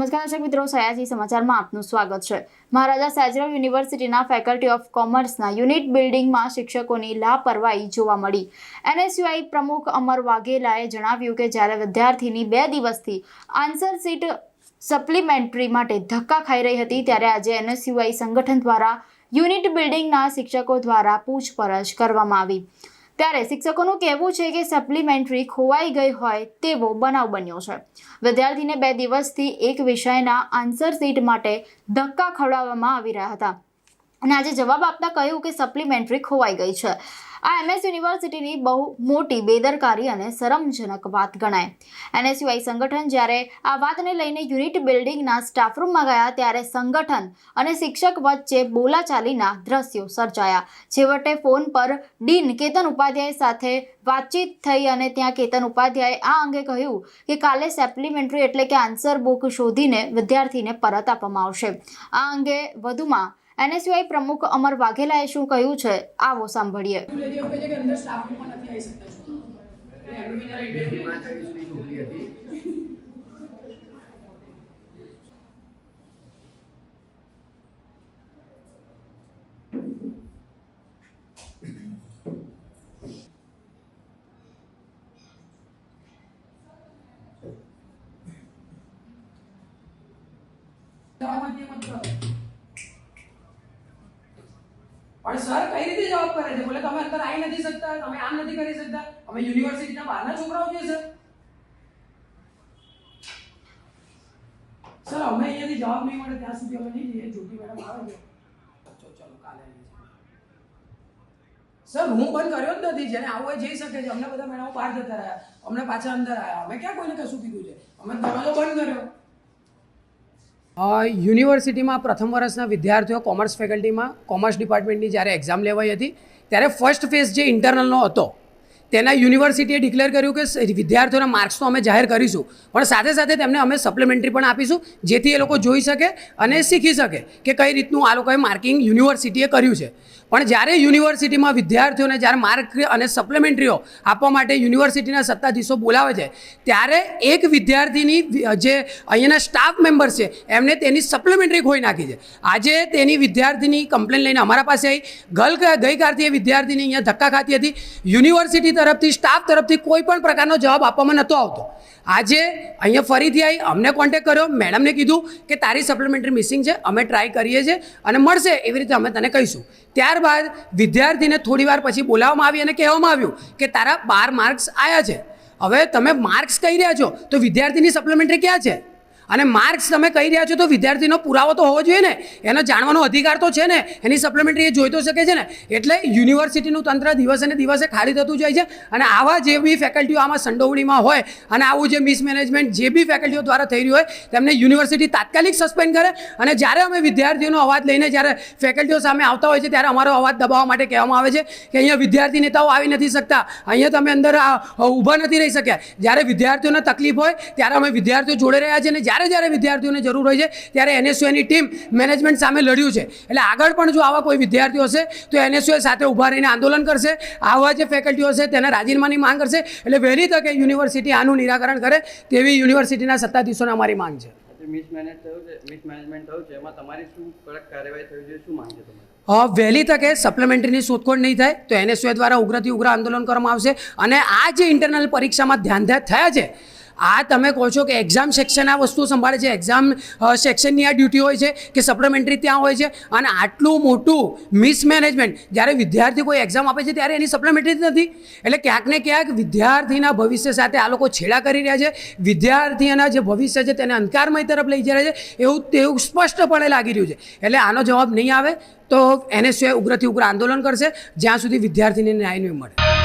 નમસ્કાર, દર્શક મિત્રો, સયાજી સમાચારમાં આપનું સ્વાગત છે. મહારાજા સાજરાવ યુનિવર્સિટીના ફેકલ્ટી ઓફ કોમર્સના યુનિટ બિલ્ડિંગમાં શિક્ષકોની લાપરવાહી જોવા મળી. એનએસયુઆઈ પ્રમુખ અમર વાઘેલાએ જણાવ્યું કે જ્યારે વિદ્યાર્થીની બે દિવસથી આન્સર સીટ સપ્લિમેન્ટરી માટે ધક્કા ખાઈ રહી હતી, ત્યારે આજે એનએસયુઆઈ સંગઠન દ્વારા યુનિટ બિલ્ડિંગના શિક્ષકો દ્વારા પૂછપરછ કરવામાં આવી. ત્યારે શિક્ષકોનું કહેવું છે કે સપ્લિમેન્ટરી ખોવાઈ ગઈ હોય તેવો બનાવ બન્યો છે. વિદ્યાર્થીને બે દિવસથી એક વિષયના આન્સર શીટ માટે ધક્કા ખવડાવવામાં આવી રહ્યા હતા. અને આજે જવાબ આપતા કહ્યું કે સપ્લિમેન્ટરી ખોવાઈ ગઈ છે. આ એમએસ યુનિવર્સિટીની બહુ મોટી બેદરકારી અને શરમજનક વાત ગણાય. એનએસયુઆઈ સંગઠન જ્યારે આ વાતને લઈને યુનિટ બિલ્ડિંગના સ્ટાફરૂમમાં ગયા ત્યારે સંગઠન અને શિક્ષક વચ્ચે બોલાચાલીના દ્રશ્યો સર્જાયા. છેવટે ફોન પર ડીન કેતન ઉપાધ્યાય સાથે વાતચીત થઈ અને ત્યાં કેતન ઉપાધ્યાયે આ અંગે કહ્યું કે કાલે સપ્લિમેન્ટરી એટલે કે આન્સર બુક શોધીને વિદ્યાર્થીને પરત આપવામાં આવશે. આ અંગે વધુમાં એનએસયુઆઈ પ્રમુખ અમર વાઘેલાએ શું કહ્યું છે આવો સાંભળીએ. લેડી એવું કહે છે કે અંદર સ્ટાફ પણ નથી આવી શકતા છો બેટી માતા વિશેની છોકરી હતી જવાબમાંથી એમ જ કરો. પણ સર કઈ રીતે જવાબ કરે છે? બોલે તમે અંદર આવી નથી શકતા તમે આમ નથી કરી શકતા. અમે યુનિવર્સિટીના બહારના છોકરાઓ છીએ સર. સર અમે અહીંયાથી જવાબ નહીં મળે ત્યાં સુધી અમે નહીં જઈએ. જ્યોતિ મેડમ આવે છે. ચલો ચલો કાલે સર હું બંધ કર્યો જ નથી. જેને આવું જઈ શકે છે. અમને બધા મેડમો બહાર જતા રહ્યા. અમને પાછા અંદર આવ્યા. અમે ક્યાં કોઈને કશું કીધું છે? અમે દરવાજો બંધ કર્યો. યુનિવર્સિટીમાં પ્રથમ વર્ષના વિદ્યાર્થીઓ કોમર્સ ફેકલ્ટીમાં કોમર્સ ડિપાર્ટમેન્ટની જ્યારે એક્ઝામ લેવાઈ હતી, ત્યારે ફર્સ્ટ ફેઝ જે ઇન્ટરનલનો હતો તેના યુનિવર્સિટીએ ડિક્લેર કર્યું કે વિદ્યાર્થીઓના માર્ક્સ તો અમે જાહેર કરીશું, પણ સાથે સાથે તેમને અમે સપ્લિમેન્ટરી પણ આપીશું, જેથી એ લોકો જોઈ શકે અને શીખી શકે કે કઈ રીતનું આ લોકોએ માર્કિંગ યુનિવર્સિટીએ કર્યું છે. પણ જ્યારે યુનિવર્સિટીમાં વિદ્યાર્થીઓને જ્યારે માર્ક અને સપ્લિમેન્ટરીઓ આપવા માટે યુનિવર્સિટીના સત્તાધીશો બોલાવે છે, ત્યારે એક વિદ્યાર્થીની જે અહીંયાના સ્ટાફ મેમ્બર્સ છે, એમને તેની સપ્લિમેન્ટરી ખોઈ નાખી છે. આજે તેની વિદ્યાર્થીની કમ્પ્લેન લઈને અમારા પાસે આવી ગલ ગઈકાલથી એ વિદ્યાર્થીની અહીંયા ધક્કા ખાતી હતી. યુનિવર્સિટી તરફથી સ્ટાફ તરફથી કોઈ પણ પ્રકારનો જવાબ આપવામાં નહોતો આવતો. આજે અહીંયા ફરીથી આવી અમને કોન્ટેક કર્યો મેડમને કીધું કે તારી સપ્લિમેન્ટરી મિસિંગ છે, અમે ટ્રાય કરીએ છીએ અને મળશે, એવી રીતે અમે તને કહીશું. ત્યારબાદ વિદ્યાર્થીને થોડી વાર પછી બોલાવવામાં આવી અને કહેવામાં આવ્યું કે તારા બાર માર્ક્સ આવ્યા છે. હવે તમે માર્ક્સ કહી રહ્યા છો, તો વિદ્યાર્થીની સપ્લિમેન્ટરી ક્યાં છે? અને માર્ક્સ તમે કહી રહ્યા છો તો વિદ્યાર્થીનો પુરાવો તો હોવો જોઈએ ને. એનો જાણવાનો અધિકાર તો છે ને. એની સપ્લિમેન્ટરી એ જોઈ તો શકે છે ને. એટલે યુનિવર્સિટીનું તંત્ર દિવસે ને દિવસે ખાલી થતું જાય છે. અને આવા જે બી ફેકલ્ટીઓ આમાં સંડોવણીમાં હોય અને આવું જે મિસમેનેજમેન્ટ જે બી ફેકલ્ટીઓ દ્વારા થઈ રહ્યું હોય, તેમને યુનિવર્સિટી તાત્કાલિક સસ્પેન્ડ કરે. અને જ્યારે અમે વિદ્યાર્થીઓનો અવાજ લઈને જ્યારે ફેકલ્ટીઓ સામે આવતા હોય છે, ત્યારે અમારો અવાજ દબાવવા માટે કહેવામાં આવે છે કે અહીંયા વિદ્યાર્થી નેતાઓ આવી નથી શકતા. અહીંયા તમે અંદર ઊભા નથી રહી શક્યા. જ્યારે વિદ્યાર્થીઓને તકલીફ હોય, ત્યારે અમે વિદ્યાર્થીઓ જોડે રહ્યા છીએ અને જ્યારે જ્યારે વિદ્યાર્થીઓને જરૂર હોય છે ત્યારે એનએસયુની ટીમ મેનેજમેન્ટ સામે લડ્યું છે. એટલે આગળ પણ જો આવા કોઈ વિદ્યાર્થીઓ હશે તો એનએસયુએ સાથે ઊભા રહીને આંદોલન કરશે આવા જે ફેકલ્ટીઓ હશે તેને રાજીનામાની માંગ કરશે. એટલે વહેલી તકે યુનિવર્સિટી આનું નિરાકરણ કરે તેવી યુનિવર્સિટીના સત્તાધીશોને અમારી માંગ છે. મિસમેનેજ થયું છે મિસમેનેજમેન્ટ થયું છે એમાં તમારી શું કડક કાર્યવાહી થવી જોઈએ શું માંગ છે વહેલી તકે સપ્લિમેન્ટરીની શોધખોળ નહીં થાય તો એનએસયુ દ્વારા ઉગ્રથી ઉગ્ર આંદોલન કરવામાં આવશે. અને આ જે ઇન્ટરનલ પરીક્ષામાં ધ્યાન ધ્યાન થયા છે આ તમે કહો છો કે એક્ઝામ સેક્શન આ વસ્તુ સંભાળે છે? એક્ઝામ સેક્શનની આ ડ્યુટી હોય છે કે સપ્લિમેન્ટરી ત્યાં હોય છે? અને આટલું મોટું મિસમેનેજમેન્ટ જ્યારે વિદ્યાર્થી કોઈ એક્ઝામ આપે છે ત્યારે એની સપ્લિમેન્ટરી જ નથી. એટલે ક્યાંક ને ક્યાંક વિદ્યાર્થીના ભવિષ્ય સાથે આ લોકો છેડા કરી રહ્યા છે. વિદ્યાર્થીના જે ભવિષ્ય છે તેને અંધકારમય તરફ લઈ જઈ રહ્યા છે. એવું, તેવું સ્પષ્ટપણે લાગી રહ્યું છે. એટલે આનો જવાબ નહીં આવે તો એને એનએસયુએ ઉગ્રથી ઉગ્ર આંદોલન કરશે, જ્યાં સુધી વિદ્યાર્થીને ન્યાય નહીં મળે.